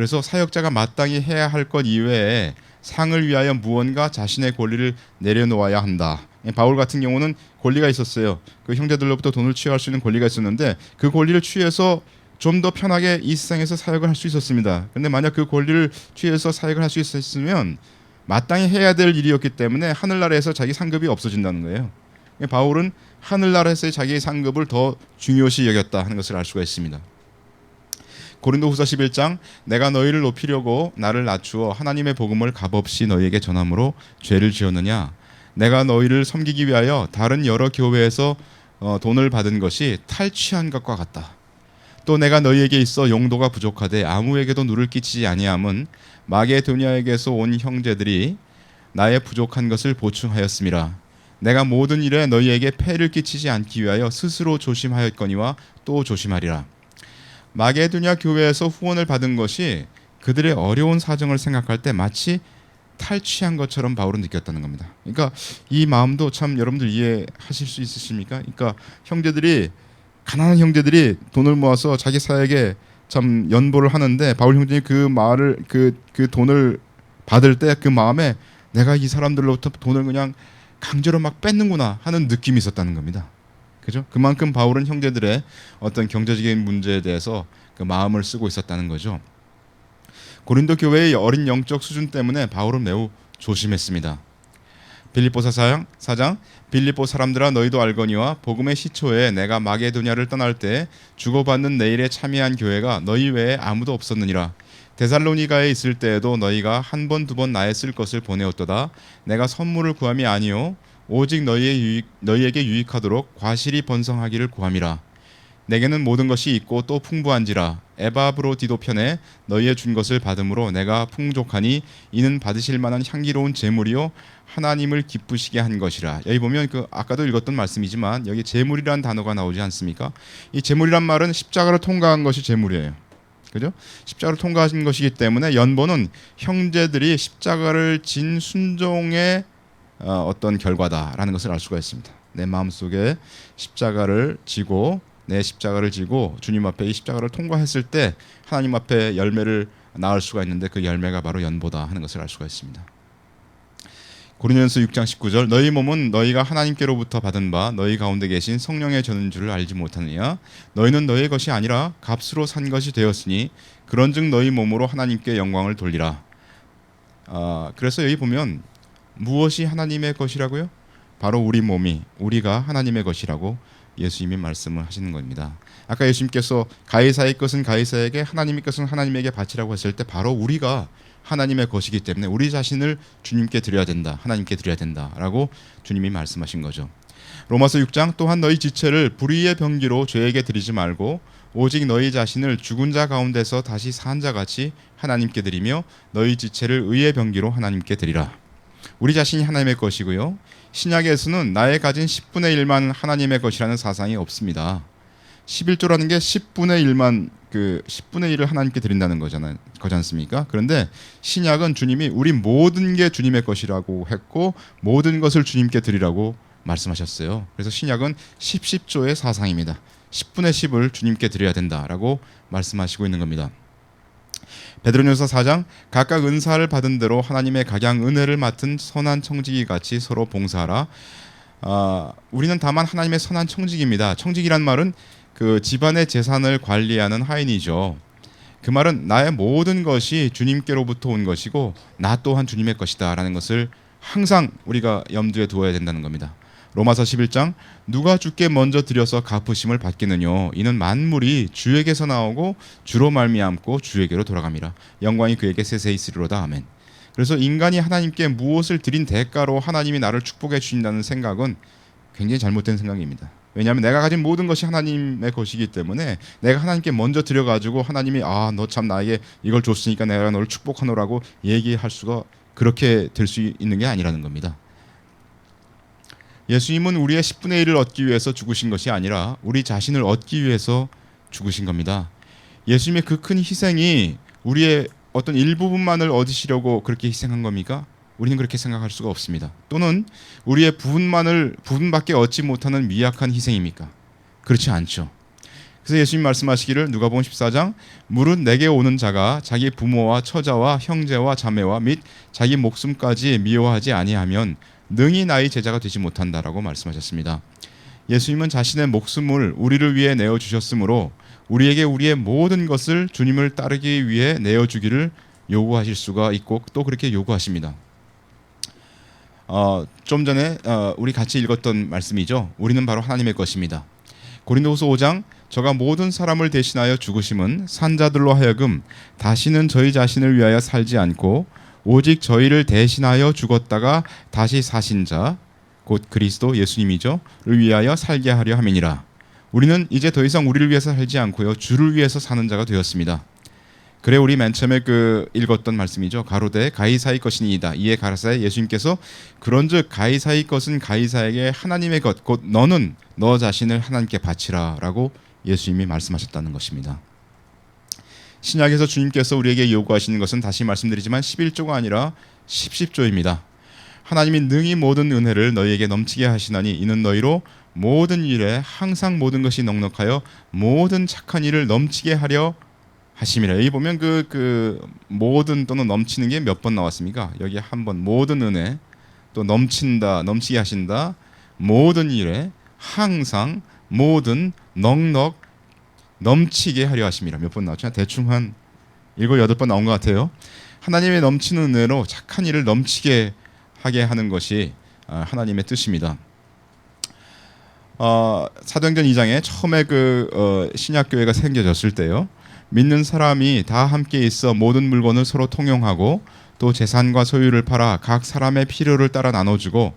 그래서 사역자가 마땅히 해야 할 것 이외에 상을 위하여 무언가 자신의 권리를 내려놓아야 한다. 예, 바울 같은 경우는 권리가 있었어요. 그 형제들로부터 돈을 취할 수 있는 권리가 있었는데 그 권리를 취해서 좀 더 편하게 이 세상에서 사역을 할 수 있었습니다. 근데 만약 그 권리를 취해서 사역을 할 수 있었으면 마땅히 해야 될 일이었기 때문에 하늘나라에서 자기 상급이 없어진다는 거예요. 예, 바울은 하늘나라에서의 자기의 상급을 더 중요시 여겼다 하는 것을 알 수가 있습니다. 고린도후서 11장 내가 너희를 높이려고 나를 낮추어 하나님의 복음을 값없이 너희에게 전함으로 죄를 지었느냐 내가 너희를 섬기기 위하여 다른 여러 교회에서 어, 돈을 받은 것이 탈취한 것과 같다. 또 내가 너희에게 있어 용도가 부족하되 아무에게도 누를 끼치지 아니함은 마게도니아에게서 온 형제들이 나의 부족한 것을 보충하였음이라. 내가 모든 일에 너희에게 폐를 끼치지 않기 위하여 스스로 조심하였거니와 또 조심하리라. 마게도냐 교회에서 후원을 받은 것이 그들의 어려운 사정을 생각할 때 마치 탈취한 것처럼 바울은 느꼈다는 겁니다. 그러니까 이 마음도 참 여러분들 이해하실 수 있으십니까? 그러니까 형제들이 가난한 형제들이 돈을 모아서 자기 사역에 참 연보를 하는데 바울 형제님 그 말을 그 그 돈을 받을 때 그 마음에 내가 이 사람들로부터 돈을 그냥 강제로 막 뺏는구나 하는 느낌이 있었다는 겁니다. 그죠? 그만큼 바울은 형제들의 어떤 경제적인 문제에 대해서 그 마음을 쓰고 있었다는 거죠. 고린도 교회의 어린 영적 수준 때문에 바울은 매우 조심했습니다. 빌립보 사장 사장 빌립보 사람들아 너희도 알거니와 복음의 시초에 내가 마게도냐를 떠날 때 주고받는 내일에 참여한 교회가 너희 외에 아무도 없었느니라. 데살로니가에 있을 때에도 너희가 한 번 두번 나의 쓸 것을 보내었도다. 내가 선물을 구함이 아니요 오직 너희의 유익, 너희에게 유익하도록 과실이 번성하기를 구함이라. 내게는 모든 것이 있고 또 풍부한지라 에바브로디도 편에 너희의 준 것을 받음으로 내가 풍족하니 이는 받으실 만한 향기로운 제물이요 하나님을 기쁘시게 한 것이라 여기 보면 그 아까도 읽었던 말씀이지만 여기 제물이란 단어가 나오지 않습니까? 이 제물이란 말은 십자가를 통과한 것이 제물이에요. 그죠? 십자가를 통과하신 것이기 때문에 연보는 형제들이 십자가를 진 순종의 어, 어떤 결과다라는 것을 알 수가 있습니다. 내 마음 속에 십자가를 지고 내 십자가를 지고 주님 앞에 이 십자가를 통과했을 때 하나님 앞에 열매를 낳을 수가 있는데 그 열매가 바로 연보다 하는 것을 알 수가 있습니다. 고린도전서 6장 19절 너희 몸은 너희가 하나님께로부터 받은 바 너희 가운데 계신 성령의 줄을 알지 못하느냐 너희는 너희의 것이 아니라 값으로 산 것이 되었으니 그런즉 너희 몸으로 하나님께 영광을 돌리라. 아 그래서 여기 보면 무엇이 하나님의 것이라고요? 바로 우리 몸이 우리가 하나님의 것이라고 예수님이 말씀을 하시는 겁니다. 아까 예수님께서 가이사의 것은 가이사에게 하나님의 것은 하나님에게 바치라고 했을 때 바로 우리가 하나님의 것이기 때문에 우리 자신을 주님께 드려야 된다. 하나님께 드려야 된다라고 주님이 말씀하신 거죠. 로마서 6장 또한 너희 지체를 불의의 병기로 죄에게 드리지 말고 오직 너희 자신을 죽은 자 가운데서 다시 산 자 같이 하나님께 드리며 너희 지체를 의의 병기로 하나님께 드리라. 우리 자신이 하나님의 것이고요. 신약에서는 나의 가진 10분의 1만 하나님의 것이라는 사상이 없습니다. 11조라는 게 10분의 1만 그 10분의 1을 하나님께 드린다는 거잖아요. 거지 않습니까? 그런데 신약은 주님이 우리 모든 게 주님의 것이라고 했고 모든 것을 주님께 드리라고 말씀하셨어요. 그래서 신약은 10, 10조의 사상입니다. 10분의 10을 주님께 드려야 된다라고 말씀하시고 있는 겁니다. 베드로전서 4장 각각 은사를 받은 대로 하나님의 각양 은혜를 맡은 선한 청지기 같이 서로 봉사하라. 아, 우리는 다만 하나님의 선한 청지기입니다. 청지기란 말은 그 집안의 재산을 관리하는 하인이죠. 그 말은 나의 모든 것이 주님께로부터 온 것이고 나 또한 주님의 것이다라는 것을 항상 우리가 염두에 두어야 된다는 겁니다. 로마서 11장 누가 주께 먼저 드려서 갚으심을 받기는요 이는 만물이 주에게서 나오고 주로 말미암고 주에게로 돌아갑니다. 영광이 그에게 세세 있으리로다 아멘. 그래서 인간이 하나님께 무엇을 드린 대가로 하나님이 나를 축복해 주신다는 생각은 굉장히 잘못된 생각입니다. 왜냐하면 내가 가진 모든 것이 하나님의 것이기 때문에 내가 하나님께 먼저 드려가지고 하나님이 아 너 참 나에게 이걸 줬으니까 내가 너를 축복하노라고 얘기할 수가 그렇게 될 수 있는 게 아니라는 겁니다. 예수님은 우리의 10분의 1을 얻기 위해서 죽으신 것이 아니라 우리 자신을 얻기 위해서 죽으신 겁니다. 예수님의 그 큰 희생이 우리의 어떤 일부분만을 얻으시려고 그렇게 희생한 겁니까? 우리는 그렇게 생각할 수가 없습니다. 또는 우리의 부분만을 부분밖에 얻지 못하는 미약한 희생입니까? 그렇지 않죠. 그래서 예수님 말씀하시기를 누가복음 14장 물은 내게 오는 자가 자기 부모와 처자와 형제와 자매와 및 자기 목숨까지 미워하지 아니하면 능히 나의 제자가 되지 못한다라고 말씀하셨습니다. 예수님은 자신의 목숨을 우리를 위해 내어 주셨으므로 우리에게 우리의 모든 것을 주님을 따르기 위해 내어 주기를 요구하실 수가 있고 또 그렇게 요구하십니다. 어, 좀 전에 어, 우리 같이 읽었던 말씀이죠. 우리는 바로 하나님의 것입니다. 고린도후서 5장 저가 모든 사람을 대신하여 죽으심은 산자들로 하여금 다시는 저희 자신을 위하여 살지 않고 오직 저희를 대신하여 죽었다가 다시 사신 자 곧 그리스도 예수님이죠를 위하여 살게 하려 함이니라. 우리는 이제 더 이상 우리를 위해서 살지 않고요 주를 위해서 사는 자가 되었습니다. 그래 우리 맨 처음에 그 읽었던 말씀이죠. 가로되 가이사의 것이니이다. 이에 가라사에 예수님께서 그런즉 가이사의 것은 가이사에게 하나님의 것 곧 너는 너 자신을 하나님께 바치라라고 예수님이 말씀하셨다는 것입니다. 신약에서 주님께서 우리에게 요구하시는 것은 다시 말씀드리지만 11조가 아니라 10십조입니다. 하나님이 능히 모든 은혜를 너희에게 넘치게 하시나니 이는 너희로 모든 일에 항상 모든 것이 넉넉하여 모든 착한 일을 넘치게 하려 하심이라. 여기 보면 그, 그 모든 또는 넘치는 게 몇 번 나왔습니까? 여기 한 번 모든 은혜 또 넘친다 넘치게 하신다 모든 일에 항상 모든 넉넉 넘치게 하려 하심이라 몇 번 나왔죠? 대충 한 일곱 여덟 번 나온 것 같아요. 하나님의 넘치는 은혜로 착한 일을 넘치게 하게 하는 것이 아, 하나님의 뜻입니다. 어, 사도행전 2장에 처음에 그 어, 신약 교회가 생겨졌을 때요. 믿는 사람이 다 함께 있어 모든 물건을 서로 통용하고 또 재산과 소유를 팔아 각 사람의 필요를 따라 나눠주고 어,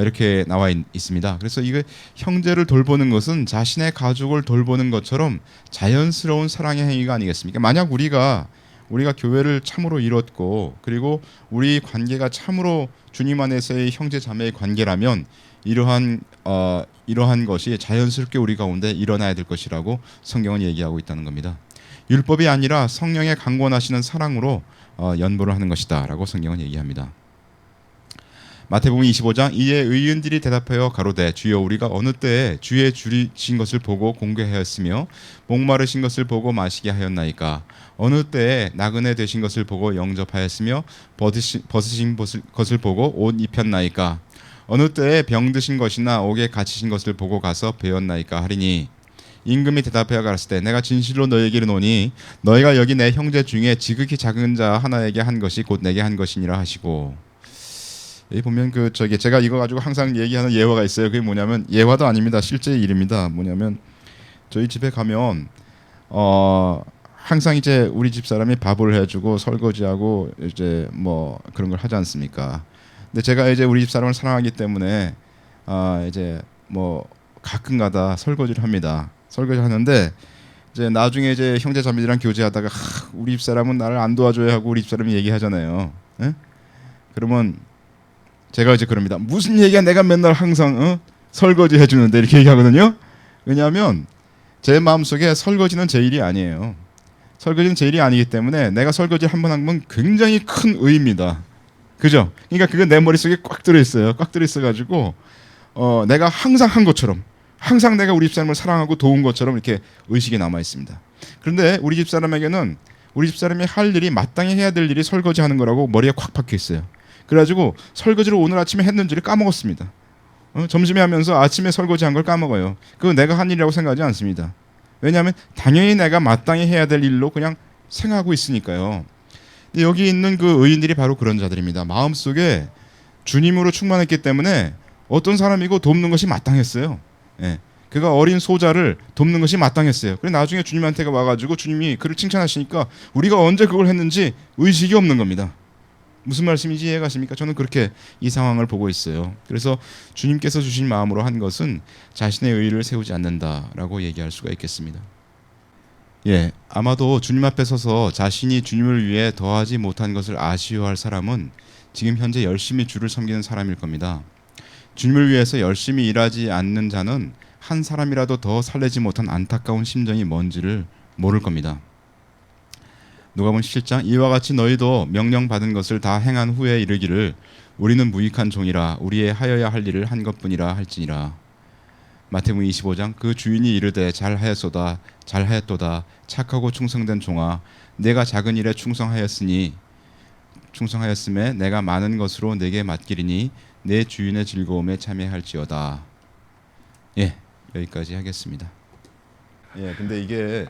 이렇게 나와 있, 습니다 그래서 이거 형제를 돌보는 것은 자신의 가족을 돌보는 것처럼 자연스러운 사랑의 행위가 아니겠습니까? 만약 우리가 우리가 교회를 참으로 이뤘고 그리고 우리 관계가 참으로 주님 안에서의 형제 자매의 관계라면 이러한 어, 이러한 것이 자연스럽게 우리 가운데 일어나야 될 것이라고 성경은 얘기하고 있다는 겁니다. 율법이 아니라 성령의 강권하시는 사랑으로 어, 연보를 하는 것이다라고 성경은 얘기합니다. 마태복음 25장 이에 의인들이 대답하여 가로되 주여 우리가 어느 때에 주의 줄이신 것을 보고 공개하였으며 목마르신 것을 보고 마시게 하였나이까? 어느 때에 나그네 되신 것을 보고 영접하였으며 벗으신, 것을 보고 옷 입혔나이까? 어느 때에 병드신 것이나 옥에 갇히신 것을 보고 가서 배웠나이까 하리니? 임금이 대답하여 가라을 때 내가 진실로 너에게 이르노니 너희가 여기 내 형제 중에 지극히 작은 자 하나에게 한 것이 곧 내게 한 것이니라 하시고 여기 보면 그 저기 제가 이거 가지고 항상 얘기하는 예화가 있어요. 그게 뭐냐면 예화도 아닙니다. 실제 일입니다. 뭐냐면 저희 집에 가면 어 항상 이제 우리 집 사람이 밥을 해주고 설거지하고 이제 뭐 그런 걸 하지 않습니까? 근데 제가 이제 우리 집 사람을 사랑하기 때문에 아 이제 뭐 가끔가다 설거지를 합니다. 설거지 하는데 이제 나중에 이제 형제 자매들이랑 교제하다가 하, 우리 집 사람은 나를 안 도와줘야 하고 우리 집 사람이 얘기하잖아요. 에? 그러면 제가 이제 그럽니다. 무슨 얘기야? 내가 맨날 항상 어? 설거지 해주는데 이렇게 얘기하거든요. 왜냐하면 제 마음속에 설거지는 제 일이 아니에요. 설거지는 제 일이 아니기 때문에 내가 설거지 한 번 한 번 굉장히 큰 의입니다. 그죠? 그러니까 그건 내 머릿속에 꽉 들어 있어요. 꽉 들어 있어 가지고 어, 내가 항상 한 것처럼 항상 내가 우리 집사람을 사랑하고 도운 것처럼 이렇게 의식이 남아 있습니다. 그런데 우리 집사람에게는 우리 집사람이 할 일이 마땅히 해야 될 일이 설거지하는 거라고 머리에 콱 박혀 있어요. 그래가지고 설거지를 오늘 아침에 했는지를 까먹었습니다. 어, 점심에 하면서 아침에 설거지 한 걸 까먹어요. 그거 내가 한 일이라고 생각하지 않습니다. 왜냐하면 당연히 내가 마땅히 해야 될 일로 그냥 생각하고 있으니까요. 여기 있는 그 의인들이 바로 그런 자들입니다. 마음속에 주님으로 충만했기 때문에 어떤 사람이고 돕는 것이 마땅했어요. 예. 그가 어린 소자를 돕는 것이 마땅했어요. 그래 나중에 주님한테가 와가지고 주님이 그를 칭찬하시니까 우리가 언제 그걸 했는지 의식이 없는 겁니다. 무슨 말씀인지 이해가 십니까? 저는 그렇게 이 상황을 보고 있어요. 그래서 주님께서 주신 마음으로 한 것은 자신의 의를 세우지 않는다라고 얘기할 수가 있겠습니다. 예, 아마도 주님 앞에 서서 자신이 주님을 위해 더하지 못한 것을 아쉬워할 사람은 지금 현재 열심히 주를 섬기는 사람일 겁니다. 주님을 위해서 열심히 일하지 않는 자는 한 사람이라도 더 살리지 못한 안타까운 심정이 뭔지를 모를 겁니다. 누가복음 17장 이와 같이 너희도 명령 받은 것을 다 행한 후에 이르기를 우리는 무익한 종이라 우리의 하여야 할 일을 한 것뿐이라 할지니라. 마태복음 25장 그 주인이 이르되 잘하였소다 잘하였도다 착하고 충성된 종아 내가 작은 일에 충성하였으니 충성하였음에 내가 많은 것으로 내게 맡기리니 내 주인의 즐거움에 참여할지어다. 예, 여기까지 하겠습니다. 예, 근데 이게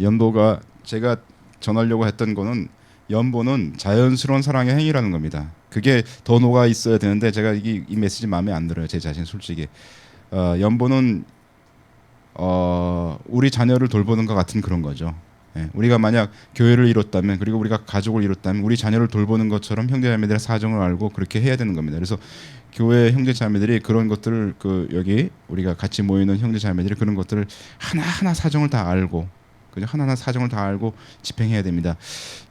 연보가 제가 전하려고 했던 거는 연보는 자연스러운 사랑의 행위라는 겁니다. 그게 더 녹아 있어야 되는데 제가 이게 이 메시지 마음에 안 들어요. 제 자신 솔직히. 어, 연보는 어, 우리 자녀를 돌보는 것 같은 그런 거죠. 예, 우리가 만약 교회를 이뤘다면 그리고 우리가 가족을 이뤘다면 우리 자녀를 돌보는 것처럼 형제자매들의 사정을 알고 그렇게 해야 되는 겁니다. 그래서 교회 형제자매들이 그런 것들을 그 여기 우리가 같이 모이는 형제자매들이 그런 것들을 하나 하나 사정을 다 알고 그죠 하나 하나 사정을 다 알고 집행해야 됩니다.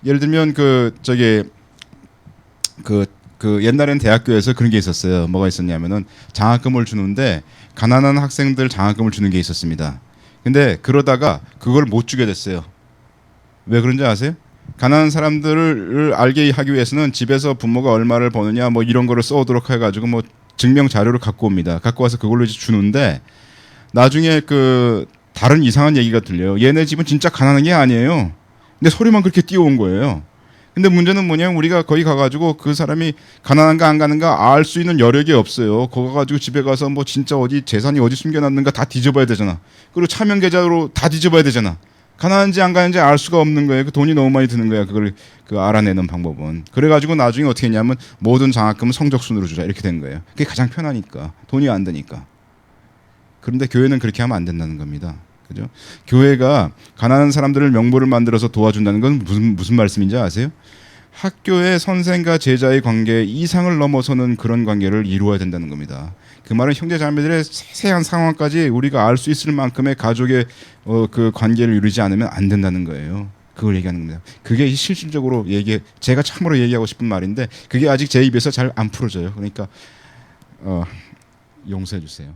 예를 들면 그 저기 그, 그 옛날엔 대학교에서 그런 게 있었어요. 뭐가 있었냐면은 장학금을 주는데 가난한 학생들 장학금을 주는 게 있었습니다. 근데 그러다가 그걸 못 주게 됐어요. 왜 그런지 아세요? 가난한 사람들을 알게 하기 위해서는 집에서 부모가 얼마를 버느냐 뭐 이런 거를 써오도록 해가지고 뭐 증명 자료를 갖고 옵니다. 갖고 와서 그걸로 이제 주는데 나중에 그 다른 이상한 얘기가 들려요. 얘네 집은 진짜 가난한 게 아니에요. 근데 소리만 그렇게 띄워온 거예요. 근데 문제는 뭐냐면 우리가 거기 가가지고 그 사람이 가난한가 안 가는가 알 수 있는 여력이 없어요. 거기 가가지고 집에 가서 뭐 진짜 어디 재산이 어디 숨겨놨는가 다 뒤져봐야 되잖아. 그리고 차명 계좌로 다 뒤져봐야 되잖아. 가난한지 안 가는지 알 수가 없는 거예요. 그 돈이 너무 많이 드는 거야. 그걸 그 알아내는 방법은. 그래가지고 나중에 어떻게 했냐면 모든 장학금은 성적순으로 주자 이렇게 된 거예요. 그게 가장 편하니까 돈이 안 드니까. 그런데 교회는 그렇게 하면 안 된다는 겁니다. 그죠? 교회가 가난한 사람들을 명부를 만들어서 도와준다는 건 무슨 무슨 말씀인지 아세요? 학교의 선생과 제자의 관계 이상을 넘어서는 그런 관계를 이루어야 된다는 겁니다. 그 말은 형제 자매들의 세세한 상황까지 우리가 알 수 있을 만큼의 가족의 어, 그 관계를 이루지 않으면 안 된다는 거예요. 그걸 얘기하는 겁니다. 그게 실질적으로 얘기 제가 참으로 얘기하고 싶은 말인데 그게 아직 제 입에서 잘 안 풀어져요. 그러니까 어, 용서해 주세요.